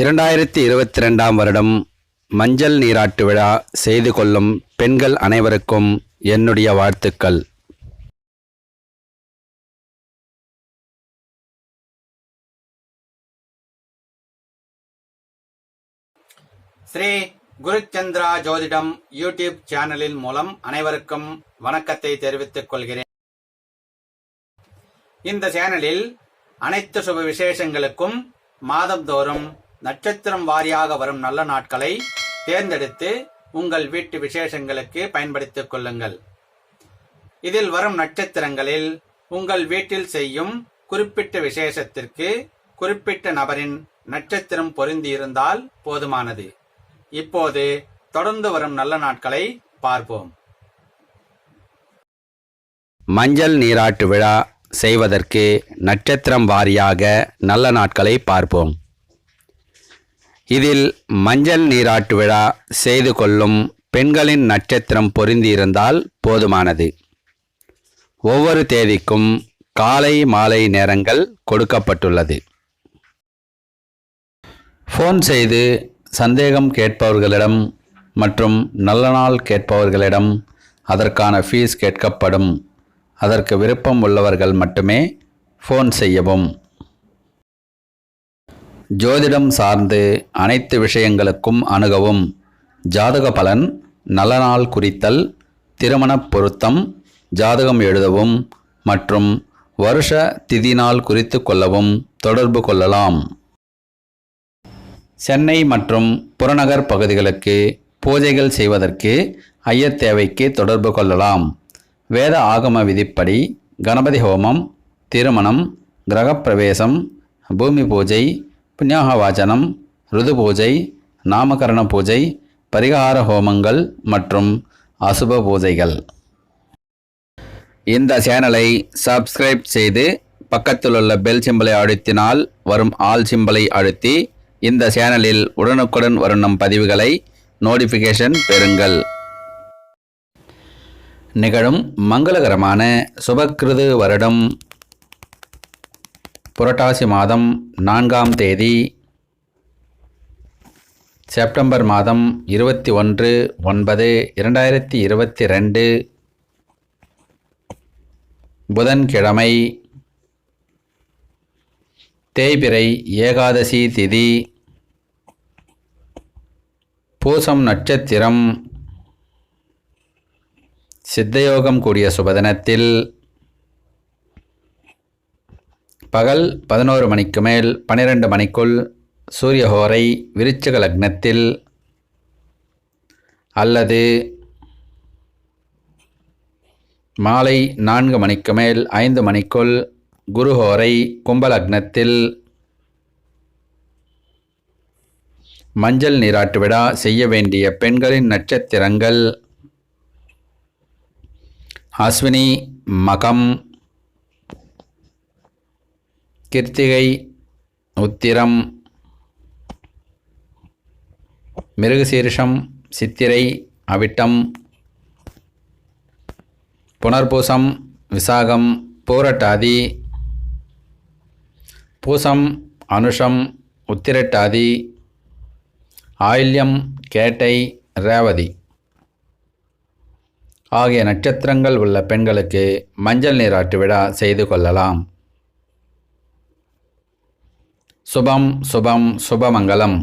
இரண்டாயிரத்தி இருபத்தி ரெண்டாம் வருடம் மஞ்சள் நீராட்டு விழா செய்து கொள்ளும் பெண்கள் அனைவருக்கும் என்னுடைய வாழ்த்துக்கள். ஸ்ரீ குருச்சந்திரா ஜோதிடம் யூடியூப் சேனலின் மூலம் அனைவருக்கும் வணக்கத்தை தெரிவித்துக் கொள்கிறேன். இந்த சேனலில் அனைத்து சுப விசேஷங்களுக்கும் மாதந்தோறும் நட்சத்திரம் வாரியாக வரும் நல்ல நாட்களை தேர்ந்தெடுத்து உங்கள் வீட்டு விசேஷங்களுக்கு பயன்படுத்திக் கொள்ளுங்கள். இதில் வரும் நட்சத்திரங்களில் உங்கள் வீட்டில் செய்யும் குறிப்பிட்ட விசேஷத்திற்கு குறிப்பிட்ட நபரின் நட்சத்திரம் பொருந்தியிருந்தால் போதுமானது. இப்போது தொடர்ந்து வரும் நல்ல நாட்களை பார்ப்போம். மஞ்சள் நீராட்டு விழா செய்வதற்கு நட்சத்திரம் வாரியாக நல்ல நாட்களை பார்ப்போம். இதில் மஞ்சள் நீராட்டு விழா செய்து கொள்ளும் பெண்களின் நட்சத்திரம் பொருந்தியிருந்தால் போதுமானது. ஒவ்வொரு தேதிக்கும் காலை மாலை நேரங்கள் கொடுக்கப்பட்டுள்ளது. ஃபோன் செய்து சந்தேகம் கேட்பவர்களிடம் மற்றும் நல்ல நாள் கேட்பவர்களிடம் அதற்கான ஃபீஸ் கேட்கப்படும். அதற்கு விருப்பம் உள்ளவர்கள் மட்டுமே ஃபோன் செய்யவும். ஜோதிடம் சார்ந்து அனைத்து விஷயங்களுக்கும் அணுகவும். ஜாதக பலன் நல்ல நாள் குறித்தல் திருமணப் பொருத்தம் ஜாதகம் எழுதவும் மற்றும் வருஷ திதி நாள் குறித்து கொள்ளவும் தொடர்பு கொள்ளலாம். சென்னை மற்றும் புறநகர் பகுதிகளுக்கு பூஜைகள் செய்வதற்கு ஐயத் தேவைக்கு தொடர்பு கொள்ளலாம். வேத ஆகம விதிப்படி கணபதி ஹோமம் திருமணம் கிரகப்பிரவேசம் பூமி பூஜை புண்ணியாக வாசனம் ருது பூஜை நாமகரண பூஜை பரிகார ஹோமங்கள் மற்றும் அசுப பூஜைகள் இந்த சேனலை சப்ஸ்கிரைப் செய்து பக்கத்தில் உள்ள பெல் சிம்பலை அழுத்தினால் வரும் ஆல் சிம்பலை அழுத்தி இந்த சேனலில் உடனுக்குடன் வரும் நம் பதிவுகளை நோட்டிஃபிகேஷன் பெறுங்கள். நிகழும் மங்களகரமான சுபக்கிருது வருடம் புரட்டாசி மாதம் நான்காம் தேதி செப்டம்பர் மாதம் இருபத்தி ஒன்று ஒன்பது இரண்டாயிரத்தி இருபத்தி ரெண்டு புதன்கிழமை தேய்பிறை ஏகாதசி திதி பூசம் நட்சத்திரம் சித்தயோகம் கூடிய சுபதினத்தில் பகல் பதினோரு மணிக்கு மேல் பனிரெண்டு மணிக்குள் சூரியஹோரை விருச்சிக லக்னத்தில் அல்லது மாலை நான்கு மணிக்கு மேல் ஐந்து மணிக்குள் குருஹோரை கும்பலக்னத்தில் மஞ்சள் நீராட்டு விழா செய்ய வேண்டிய பெண்களின் நட்சத்திரங்கள் அஸ்வினி மகம் கிருத்திகை உத்திரம் மிருகசீர்ஷம் சித்திரை அவிட்டம் புனர்பூசம் விசாகம் பூரட்டாதி பூசம் அனுஷம் உத்திரட்டாதி ஆயில்யம் கேட்டை ரேவதி. ஆகிய நட்சத்திரங்கள் உள்ள பெண்களுக்கு மஞ்சள் நீராட்டு விழா செய்து கொள்ளலாம். சுபம் சுபம் சுபமங்கலம்.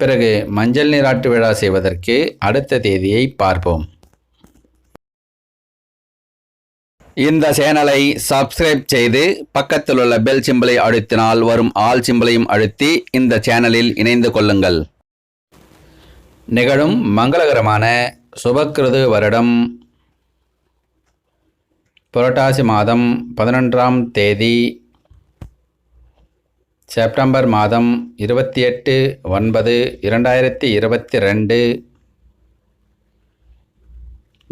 பிறகு மஞ்சள் நீராட்டு விழா செய்வதற்கு அடுத்த தேதியை பார்ப்போம். இந்த சேனலை சப்ஸ்கிரைப் செய்து பக்கத்தில் உள்ள பெல் சிம்பிளை அழுத்தினால் வரும் ஆல் சிம்பலையும் அழுத்தி இந்த சேனலில் இணைந்து கொள்ளுங்கள். நிகழும் மங்களகரமான சுபக்கிருது வருடம். புரட்டாசி மாதம் பதினொன்றாம் தேதி செப்டம்பர் மாதம் இருபத்தி எட்டு ஒன்பது இரண்டாயிரத்தி இருபத்தி ரெண்டு.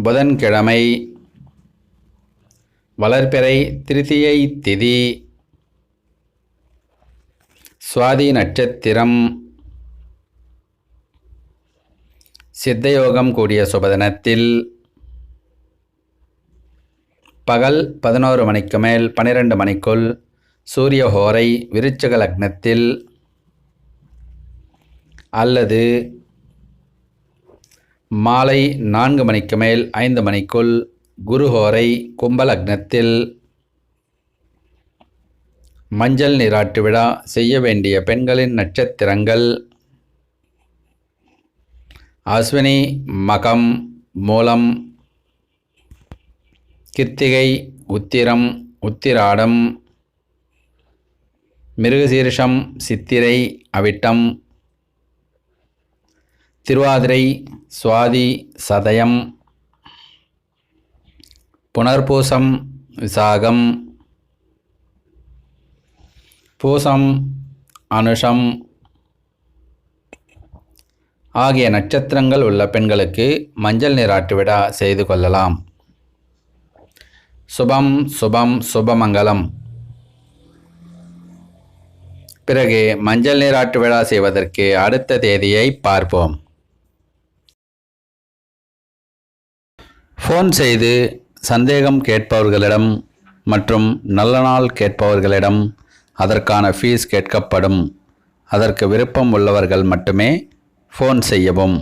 புதன்கிழமை வளர்பிறை திருத்தியை திதி. சுவாதி நட்சத்திரம். சித்தயோகம் கூடிய சுபதினத்தில் பகல் பதினோரு மணிக்கு மேல் பனிரெண்டு மணிக்குள் சூரிய ஹோரை விருச்சக லக்னத்தில் அல்லது மாலை நான்கு மணிக்கு மேல் ஐந்து மணிக்குள் குருஹோரை கும்பலக்னத்தில் மஞ்சள் நீராட்டு விழா செய்ய வேண்டிய பெண்களின் நட்சத்திரங்கள் அஸ்வினி மகம் மூலம் கிருத்திகை உத்திரம் உத்திராடம் மிருகசீரிஷம் சித்திரை அவிட்டம் திருவாதிரை சுவாதி சதயம் புனர்பூசம் விசாகம் பூசம் அனுஷம் ஆகிய நட்சத்திரங்கள் உள்ள பெண்களுக்கு மஞ்சள் நீராட்டு விழா செய்து கொள்ளலாம். சுபம் சுபம் சுபமங்கலம். பிறகு மஞ்சள் நீராட்டு விழா செய்வதற்கு அடுத்த தேதியை பார்ப்போம். ஃபோன் செய்து சந்தேகம் கேட்பவர்களிடம் மற்றும் நல்ல நாள் கேட்பவர்களிடம் அதற்கான ஃபீஸ் கேட்கப்படும். அதற்கு விருப்பம் உள்ளவர்கள் மட்டுமே ஃபோன் செய்யவும்.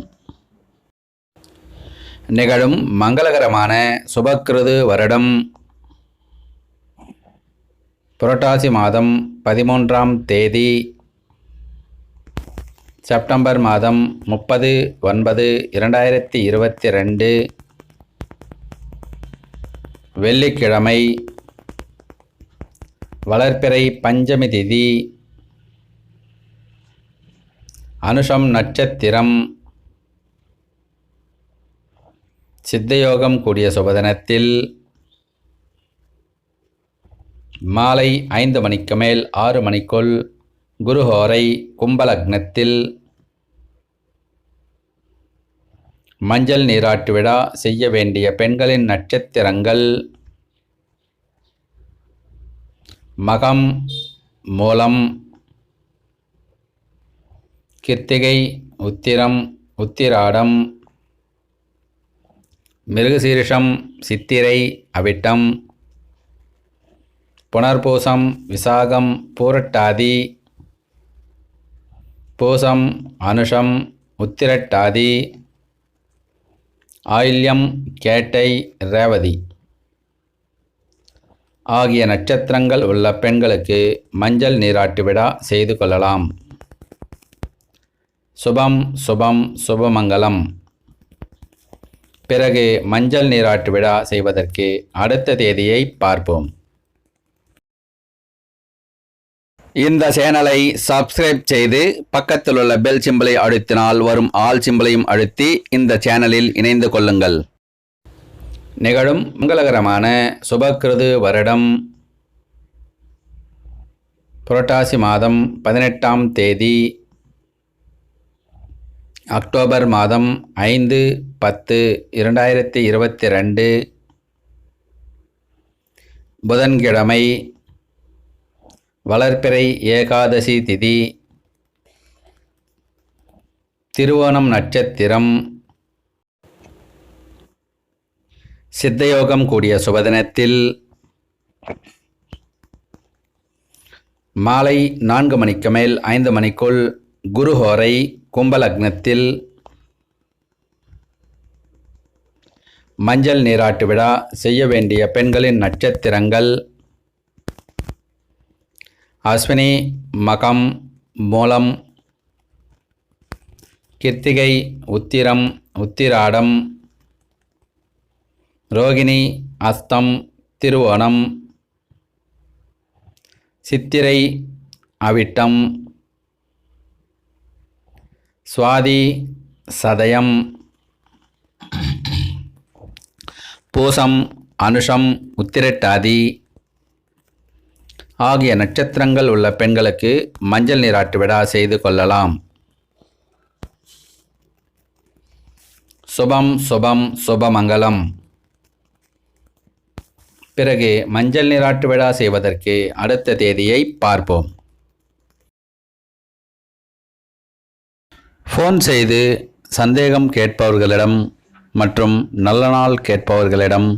நிகழும் மங்களகரமான சுபக்கிருது வருடம் புரட்டாசி மாதம் பதிமூன்றாம் தேதி செப்டம்பர் மாதம் முப்பது ஒன்பது இரண்டாயிரத்தி இருபத்தி ரெண்டு வெள்ளிக்கிழமை வளர்ப்பிறை பஞ்சமி திதி அனுஷம் நட்சத்திரம் சித்தயோகம் கூடிய சுபதினத்தில் மாலை ஐந்து மணிக்கு மேல் ஆறு மணிக்குள் குருஹோரை கும்பலக்னத்தில் மஞ்சள் நீராட்டு விழா செய்ய வேண்டிய பெண்களின் நட்சத்திரங்கள். மகம் மூலம் கிருத்திகை உத்திரம் உத்திராடம் மிருகசீரிஷம் சித்திரை அவிட்டம் புனர்பூசம் விசாகம் பூரட்டாதி பூசம் அனுஷம் உத்திரட்டாதி ஆயில்யம் கேட்டை ரேவதி. ஆகிய நட்சத்திரங்கள் உள்ள பெண்களுக்கு மஞ்சள் நீராட்டு விழா செய்து கொள்ளலாம். சுபம் சுபம் சுபமங்கலம். பிறகு மஞ்சள் நீராட்டு விழா செய்வதற்கு அடுத்த தேதியை பார்ப்போம். இந்த சேனலை சப்ஸ்கிரைப் செய்து பக்கத்தில் உள்ள பெல் சிம்பிளை அழுத்தினால் வரும் ஆல் சிம்பலையும் அழுத்தி இந்த சேனலில் இணைந்து கொள்ளுங்கள். நிகழும் மங்களகரமான சுபக்கிருது வருடம். புரட்டாசி மாதம் பதினெட்டாம் தேதி அக்டோபர் மாதம் ஐந்து பத்து இரண்டாயிரத்தி இருபத்தி ரெண்டு. புதன்கிழமை வளர்ப்பிறை ஏகாதசி திதி. திருவோணம் நட்சத்திரம். சித்தயோகம் கூடிய சுபதினத்தில் மாலை நான்கு மணிக்கு மேல் ஐந்து மணிக்குள் குருஹோரை கும்பலக்னத்தில் மஞ்சள் நீராட்டு விழா செய்ய வேண்டிய பெண்களின் நட்சத்திரங்கள் அஸ்வினி மகம் மூலம் கிருத்திகை உத்திரம் உத்திராடம் ரோகிணி அஸ்தம் திருவோணம் சித்திரை அவிட்டம் சுவாதி சதயம் பூசம் அனுஷம் உத்திரட்டாதி ஆகிய நட்சத்திரங்கள் உள்ள பெண்களுக்கு மஞ்சள் நீராட்டு விழா செய்து கொள்ளலாம். சுபம் சுபம் சுபமங்கலம். பிறகு மஞ்சள் நீராட்டு விழா செய்வதற்கு அடுத்த தேதியை பார்ப்போம். ஃபோன் செய்து சந்தேகம் கேட்பவர்களிடம் மற்றும் நல்ல நாள் கேட்பவர்களிடம்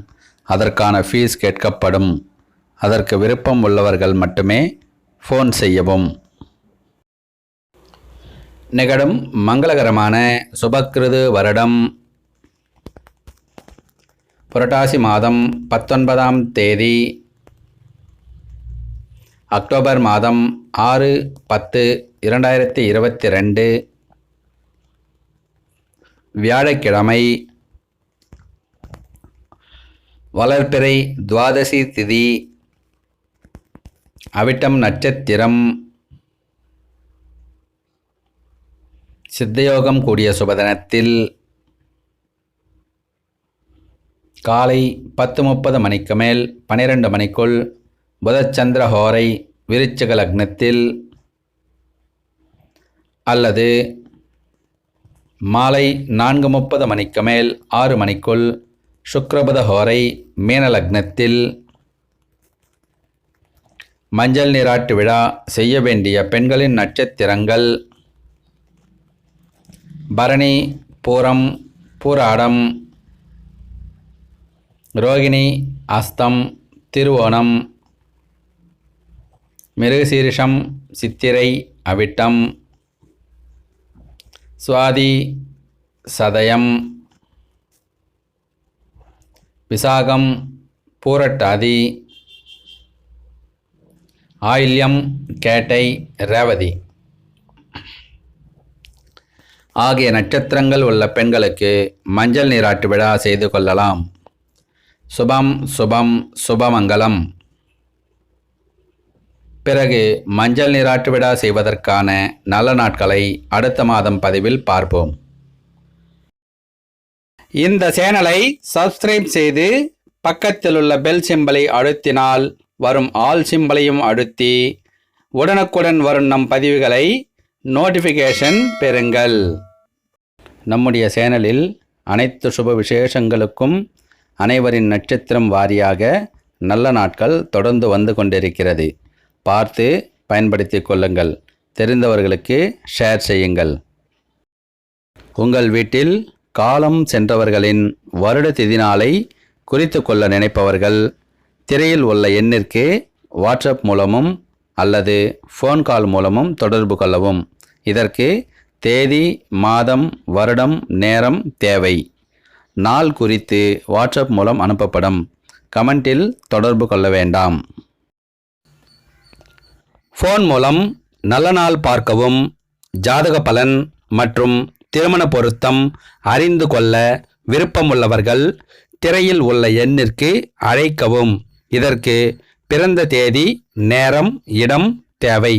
அதற்கான ஃபீஸ் கேட்கப்படும். அதற்கு விருப்பம் உள்ளவர்கள் மட்டுமே ஃபோன் செய்யவும். நிகழும் மங்களகரமான சுபக்கிருது வருடம். புரட்டாசி மாதம் பத்தொன்பதாம் தேதி அக்டோபர் மாதம் ஆறு பத்து இரண்டாயிரத்தி இருபத்தி ரெண்டு வியாழக்கிழமை வளர்பிறை துவாதசி திதி அவிட்டம் நட்சத்திரம். சித்தயோகம் கூடிய சுபதனத்தில் காலை பத்து முப்பது மணிக்கு மேல் பனிரெண்டு மணிக்குள் புதச்சந்திர ஹோரை விருச்சக லக்னத்தில் அல்லது மாலை நான்கு முப்பது மணிக்கு மேல் ஆறு மணிக்குள் சுக்ரபுத ஹோரை மீன லக்னத்தில் மஞ்சள் நீராட்டு விழா செய்ய வேண்டிய பெண்களின் நட்சத்திரங்கள். பரணி பூரம் பூராடம் ரோகிணி அஸ்தம் திருவோணம் மிருகசீரிஷம் சித்திரை அவிட்டம் சுவாதி சதயம் விசாகம் பூரட்டாதி ஆயில்யம் கேட்டை ரேவதி. ஆகிய நட்சத்திரங்கள் உள்ள பெண்களுக்கு மஞ்சள் நீராட்டு விழா செய்து கொள்ளலாம். சுபம் சுபம் சுபமங்கலம். பிறகு மஞ்சள் நீராட்டு விழா செய்வதற்கான நல்ல நாட்களை அடுத்த மாதம் பதிவில் பார்ப்போம். இந்த சேனலை சப்ஸ்கிரைப் செய்து பக்கத்தில் உள்ள பெல் சிம்பலை அழுத்தினால் வரும் ஆல் சிம்பலையும் அழுத்தி உடனுக்குடன் வரும் நம் பதிவுகளை நோட்டிஃபிகேஷன் பெறுங்கள். நம்முடைய சேனலில் அனைத்து சுப விசேஷங்களுக்கும் அனைவரின் நட்சத்திரம் வாரியாக நல்ல நாட்கள் தொடர்ந்து வந்து கொண்டிருக்கிறது. பார்த்து பயன்படுத்தி கொள்ளுங்கள். தெரிந்தவர்களுக்கு ஷேர் செய்யுங்கள். உங்கள் வீட்டில் காலம் சென்றவர்களின் வருட திதி நாளை குறித்து கொள்ள நினைப்பவர்கள் திரையில் உள்ள எண்ணிற்கு வாட்ஸ்அப் மூலமும் அல்லது ஃபோன் கால் மூலமும் தொடர்பு கொள்ளவும். இதற்கு தேதி மாதம் வருடம் நேரம் தேவை. நாள் குறித்து வாட்ஸ்அப் மூலம் அனுப்பப்படும். கமெண்டில் தொடர்பு கொள்ள வேண்டாம். ஃபோன் மூலம் நல்ல நாள் பார்க்கவும் ஜாதக பலன் மற்றும் திருமண பொருத்தம் அறிந்து கொள்ள விருப்பமுள்ளவர்கள் திரையில் உள்ள எண்ணிற்கு அழைக்கவும். இதற்கு பிறந்த தேதி நேரம் இடம் தேவை.